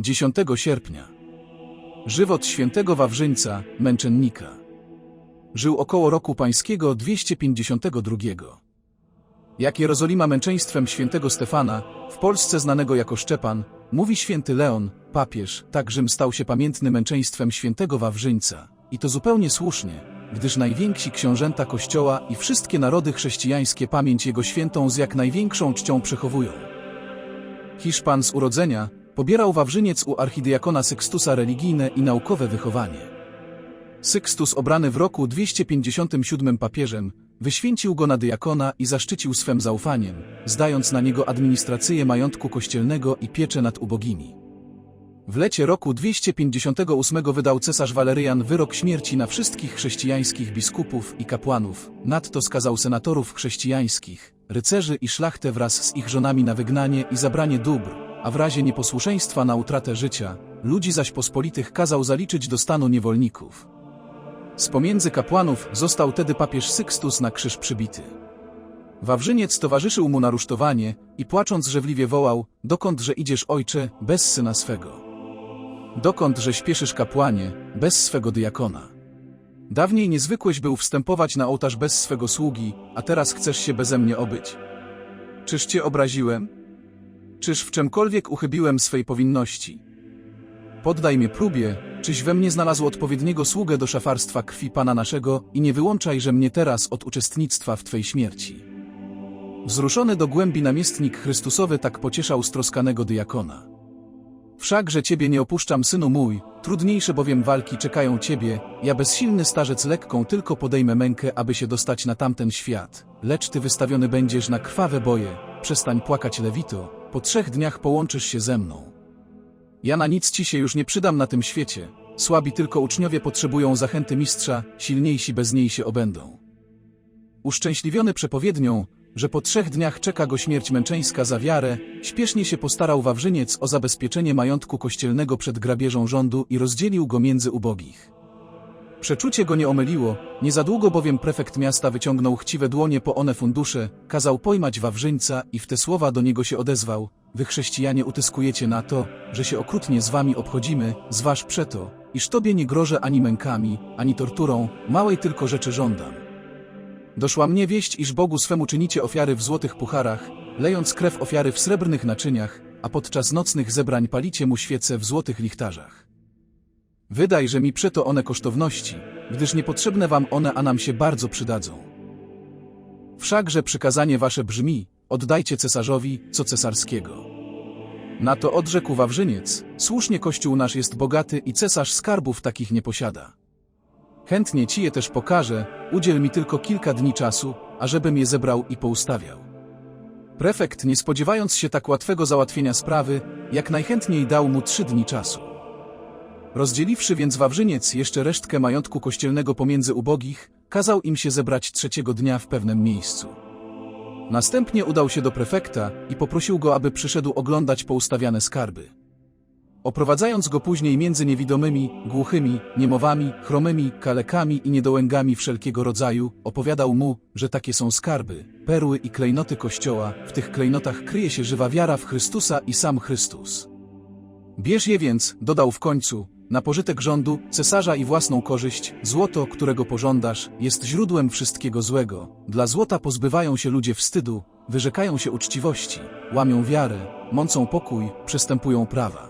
10 sierpnia. Żywot świętego Wawrzyńca, męczennika. Żył około roku pańskiego 252. Jak Jerozolima męczeństwem świętego Stefana, w Polsce znanego jako Szczepan, mówi święty Leon, papież, tak Rzym stał się pamiętny męczeństwem świętego Wawrzyńca. I to zupełnie słusznie, gdyż najwięksi książęta Kościoła i wszystkie narody chrześcijańskie pamięć jego świętą z jak największą czcią przechowują. Hiszpan z urodzenia pobierał Wawrzyniec u archidiakona Sykstusa religijne i naukowe wychowanie. Sykstus obrany w roku 257 papieżem, wyświęcił go na diakona i zaszczycił swym zaufaniem, zdając na niego administrację majątku kościelnego i pieczę nad ubogimi. W lecie roku 258 wydał cesarz Waleryjan wyrok śmierci na wszystkich chrześcijańskich biskupów i kapłanów, nadto skazał senatorów chrześcijańskich, rycerzy i szlachtę wraz z ich żonami na wygnanie i zabranie dóbr, a w razie nieposłuszeństwa na utratę życia, ludzi zaś pospolitych kazał zaliczyć do stanu niewolników. Z pomiędzy kapłanów został tedy papież Sykstus na krzyż przybity. Wawrzyniec towarzyszył mu na rusztowanie i płacząc żewliwie wołał, dokądże idziesz ojcze, bez syna swego. Dokądże śpieszysz kapłanie, bez swego diakona. Dawniej niezwykłeś był wstępować na ołtarz bez swego sługi, a teraz chcesz się beze mnie obyć. Czyż cię obraziłem? Czyż w czemkolwiek uchybiłem swej powinności? Poddaj mnie próbie, czyś we mnie znalazł odpowiedniego sługę do szafarstwa krwi Pana naszego i nie wyłączajże mnie teraz od uczestnictwa w Twej śmierci. Wzruszony do głębi namiestnik Chrystusowy tak pocieszał stroskanego diakona. Wszakże Ciebie nie opuszczam, synu mój, trudniejsze bowiem walki czekają Ciebie, ja bezsilny starzec lekką tylko podejmę mękę, aby się dostać na tamten świat, lecz Ty wystawiony będziesz na krwawe boje, przestań płakać Lewito, po trzech dniach połączysz się ze mną. Ja na nic Ci się już nie przydam na tym świecie, słabi tylko uczniowie potrzebują zachęty mistrza, silniejsi bez niej się obędą. Uszczęśliwiony przepowiednią, że po trzech dniach czeka go śmierć męczeńska za wiarę, śpiesznie się postarał Wawrzyniec o zabezpieczenie majątku kościelnego przed grabieżą rządu i rozdzielił go między ubogich. Przeczucie go nie omyliło, nie za długo bowiem prefekt miasta wyciągnął chciwe dłonie po one fundusze, kazał pojmać Wawrzyńca i w te słowa do niego się odezwał, wy chrześcijanie utyskujecie na to, że się okrutnie z wami obchodzimy, zważ przeto, iż tobie nie grożę ani mękami, ani torturą, małej tylko rzeczy żądam. Doszła mnie wieść, iż Bogu swemu czynicie ofiary w złotych pucharach, lejąc krew ofiary w srebrnych naczyniach, a podczas nocnych zebrań palicie mu świece w złotych lichtarzach. Wydaj, że mi przeto one kosztowności, gdyż niepotrzebne wam one, a nam się bardzo przydadzą. Wszakże przykazanie wasze brzmi, oddajcie cesarzowi, co cesarskiego. Na to odrzekł Wawrzyniec, słusznie kościół nasz jest bogaty i cesarz skarbów takich nie posiada. Chętnie ci je też pokażę, udziel mi tylko kilka dni czasu, ażebym je zebrał i poustawiał. Prefekt, nie spodziewając się tak łatwego załatwienia sprawy, jak najchętniej dał mu trzy dni czasu. Rozdzieliwszy więc Wawrzyniec jeszcze resztkę majątku kościelnego pomiędzy ubogich, kazał im się zebrać trzeciego dnia w pewnym miejscu. Następnie udał się do prefekta i poprosił go, aby przyszedł oglądać poustawiane skarby. Oprowadzając go później między niewidomymi, głuchymi, niemowami, chromymi, kalekami i niedołęgami wszelkiego rodzaju, opowiadał mu, że takie są skarby, perły i klejnoty Kościoła, w tych klejnotach kryje się żywa wiara w Chrystusa i sam Chrystus. Bierz je więc, dodał w końcu, na pożytek rządu, cesarza i własną korzyść, złoto, którego pożądasz, jest źródłem wszystkiego złego. Dla złota pozbywają się ludzie wstydu, wyrzekają się uczciwości, łamią wiarę, mącą pokój, przestępują prawa.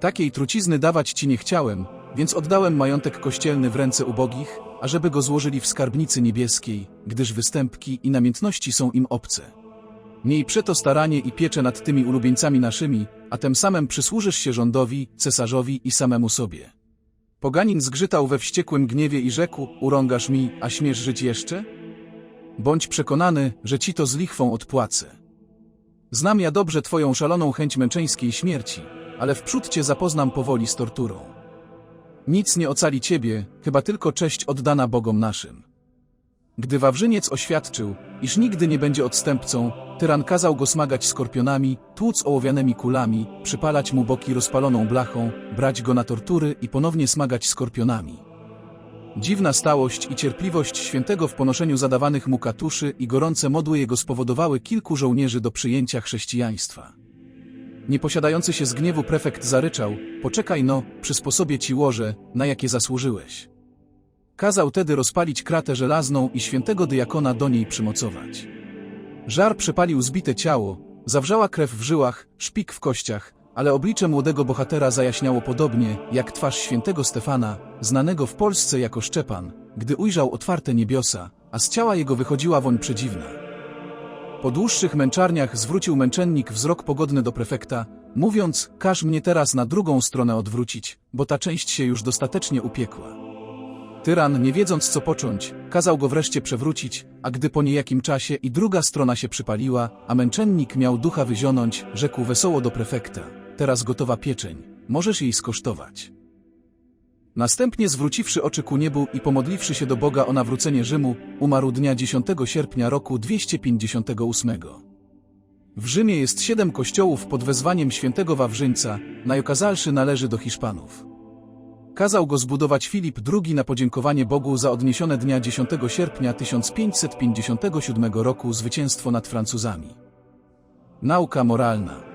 Takiej trucizny dawać ci nie chciałem, więc oddałem majątek kościelny w ręce ubogich, ażeby go złożyli w skarbnicy niebieskiej, gdyż występki i namiętności są im obce. Miej przeto staranie i pieczę nad tymi ulubieńcami naszymi, a tym samym przysłużysz się rządowi, cesarzowi i samemu sobie. Poganin zgrzytał we wściekłym gniewie i rzekł, urągasz mi, a śmiesz żyć jeszcze? Bądź przekonany, że ci to z lichwą odpłacę. Znam ja dobrze twoją szaloną chęć męczeńskiej śmierci, ale wprzód cię zapoznam powoli z torturą. Nic nie ocali ciebie, chyba tylko cześć oddana Bogom naszym. Gdy Wawrzyniec oświadczył, iż nigdy nie będzie odstępcą, tyran kazał go smagać skorpionami, tłuc ołowianymi kulami, przypalać mu boki rozpaloną blachą, brać go na tortury i ponownie smagać skorpionami. Dziwna stałość i cierpliwość świętego w ponoszeniu zadawanych mu katuszy i gorące modły jego spowodowały kilku żołnierzy do przyjęcia chrześcijaństwa. Nieposiadający się z gniewu prefekt zaryczał, poczekaj no, przy sposobie ci łoże, na jakie zasłużyłeś. Kazał tedy rozpalić kratę żelazną i świętego dyakona do niej przymocować. Żar przepalił zbite ciało, zawrzała krew w żyłach, szpik w kościach, ale oblicze młodego bohatera zajaśniało podobnie, jak twarz świętego Stefana, znanego w Polsce jako Szczepan, gdy ujrzał otwarte niebiosa, a z ciała jego wychodziła woń przedziwna. Po dłuższych męczarniach zwrócił męczennik wzrok pogodny do prefekta, mówiąc, każ mnie teraz na drugą stronę odwrócić, bo ta część się już dostatecznie upiekła. Tyran, nie wiedząc co począć, kazał go wreszcie przewrócić, a gdy po niejakim czasie i druga strona się przypaliła, a męczennik miał ducha wyzionąć, rzekł wesoło do prefekta, teraz gotowa pieczeń, możesz jej skosztować. Następnie zwróciwszy oczy ku niebu i pomodliwszy się do Boga o nawrócenie Rzymu, umarł dnia 10 sierpnia roku 258. W Rzymie jest siedem kościołów pod wezwaniem świętego Wawrzyńca, najokazalszy należy do Hiszpanów. Kazał go zbudować Filip II na podziękowanie Bogu za odniesione dnia 10 sierpnia 1557 roku zwycięstwo nad Francuzami. Nauka moralna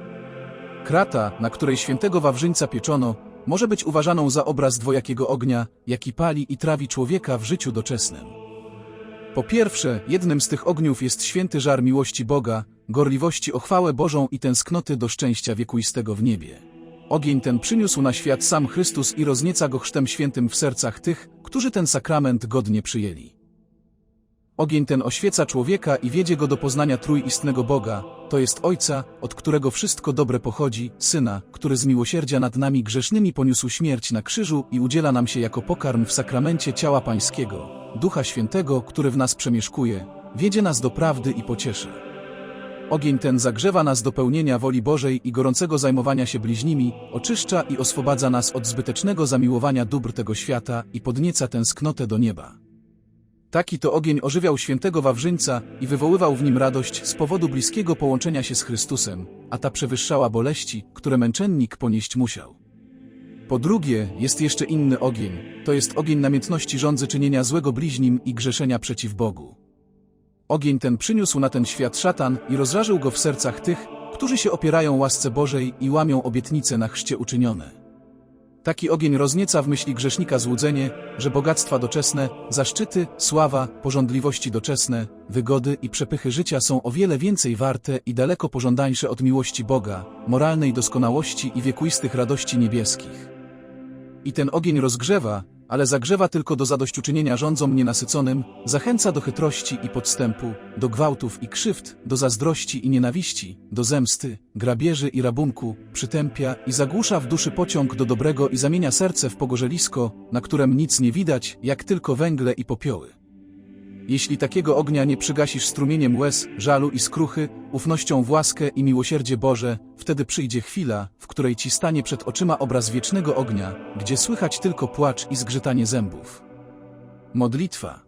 Krata, na której świętego Wawrzyńca pieczono, może być uważaną za obraz dwojakiego ognia, jaki pali i trawi człowieka w życiu doczesnym. Po pierwsze, jednym z tych ogniów jest święty żar miłości Boga, gorliwości o chwałę Bożą i tęsknoty do szczęścia wiekuistego w niebie. Ogień ten przyniósł na świat sam Chrystus i roznieca go chrztem świętym w sercach tych, którzy ten sakrament godnie przyjęli. Ogień ten oświeca człowieka i wiedzie go do poznania trójistnego Boga, to jest Ojca, od którego wszystko dobre pochodzi, Syna, który z miłosierdzia nad nami grzesznymi poniósł śmierć na krzyżu i udziela nam się jako pokarm w sakramencie ciała Pańskiego, Ducha Świętego, który w nas przemieszkuje, wiedzie nas do prawdy i pocieszy. Ogień ten zagrzewa nas do pełnienia woli Bożej i gorącego zajmowania się bliźnimi, oczyszcza i oswobadza nas od zbytecznego zamiłowania dóbr tego świata i podnieca tęsknotę do nieba. Taki to ogień ożywiał świętego Wawrzyńca i wywoływał w nim radość z powodu bliskiego połączenia się z Chrystusem, a ta przewyższała boleści, które męczennik ponieść musiał. Po drugie, jest jeszcze inny ogień, to jest ogień namiętności rządzy czynienia złego bliźnim i grzeszenia przeciw Bogu. Ogień ten przyniósł na ten świat szatan i rozżarzył go w sercach tych, którzy się opierają łasce Bożej i łamią obietnice na chrzcie uczynione. Taki ogień roznieca w myśli grzesznika złudzenie, że bogactwa doczesne, zaszczyty, sława, porządliwości doczesne, wygody i przepychy życia są o wiele więcej warte i daleko pożądańsze od miłości Boga, moralnej doskonałości i wiekuistych radości niebieskich. I ten ogień rozgrzewa, ale zagrzewa tylko do zadośćuczynienia rządzom nienasyconym, zachęca do chytrości i podstępu, do gwałtów i krzywd, do zazdrości i nienawiści, do zemsty, grabieży i rabunku, przytępia i zagłusza w duszy pociąg do dobrego i zamienia serce w pogorzelisko, na którem nic nie widać, jak tylko węgle i popioły. Jeśli takiego ognia nie przygasisz strumieniem łez, żalu i skruchy, ufnością w łaskę i miłosierdzie Boże, wtedy przyjdzie chwila, w której ci stanie przed oczyma obraz wiecznego ognia, gdzie słychać tylko płacz i zgrzytanie zębów. Modlitwa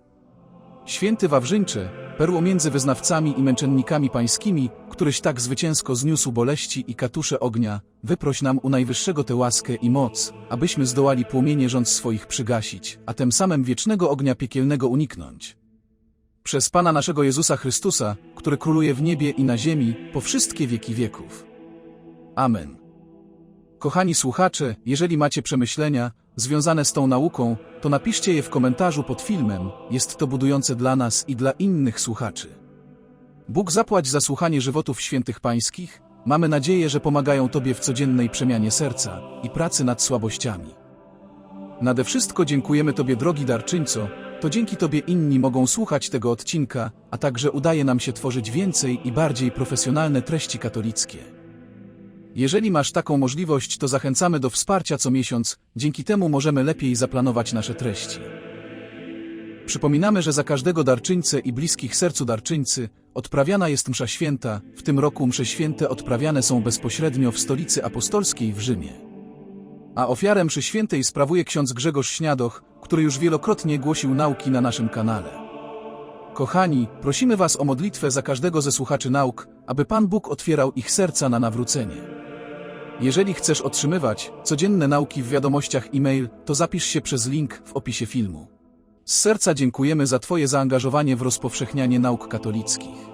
Święty Wawrzyńcze, perło między wyznawcami i męczennikami pańskimi, któryś tak zwycięsko zniósł boleści i katusze ognia, wyproś nam u Najwyższego tę łaskę i moc, abyśmy zdołali płomienie rząd swoich przygasić, a tym samym wiecznego ognia piekielnego uniknąć. Przez Pana naszego Jezusa Chrystusa, który króluje w niebie i na ziemi, po wszystkie wieki wieków. Amen. Kochani słuchacze, jeżeli macie przemyślenia związane z tą nauką, to napiszcie je w komentarzu pod filmem, jest to budujące dla nas i dla innych słuchaczy. Bóg zapłać za słuchanie żywotów świętych pańskich, mamy nadzieję, że pomagają Tobie w codziennej przemianie serca i pracy nad słabościami. Nade wszystko dziękujemy Tobie drogi darczyńco, to dzięki Tobie inni mogą słuchać tego odcinka, a także udaje nam się tworzyć więcej i bardziej profesjonalne treści katolickie. Jeżeli masz taką możliwość, to zachęcamy do wsparcia co miesiąc, dzięki temu możemy lepiej zaplanować nasze treści. Przypominamy, że za każdego darczyńcę i bliskich sercu darczyńcy odprawiana jest msza święta, w tym roku msze święte odprawiane są bezpośrednio w stolicy apostolskiej w Rzymie. A ofiarę mszy świętej sprawuje ksiądz Grzegorz Śniadoch, który już wielokrotnie głosił nauki na naszym kanale. Kochani, prosimy Was o modlitwę za każdego ze słuchaczy nauk, aby Pan Bóg otwierał ich serca na nawrócenie. Jeżeli chcesz otrzymywać codzienne nauki w wiadomościach e-mail, to zapisz się przez link w opisie filmu. Z serca dziękujemy za Twoje zaangażowanie w rozpowszechnianie nauk katolickich.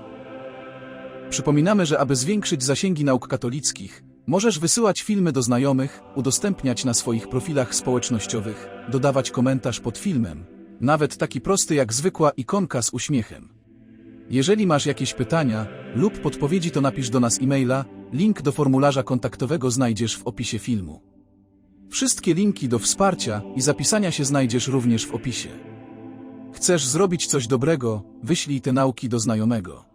Przypominamy, że aby zwiększyć zasięgi nauk katolickich, Możesz wysyłać filmy do znajomych, udostępniać na swoich profilach społecznościowych, dodawać komentarz pod filmem, nawet taki prosty jak zwykła ikonka z uśmiechem. Jeżeli masz jakieś pytania lub podpowiedzi, to napisz do nas e-maila, link do formularza kontaktowego znajdziesz w opisie filmu. Wszystkie linki do wsparcia i zapisania się znajdziesz również w opisie. Chcesz zrobić coś dobrego, wyślij te nauki do znajomego.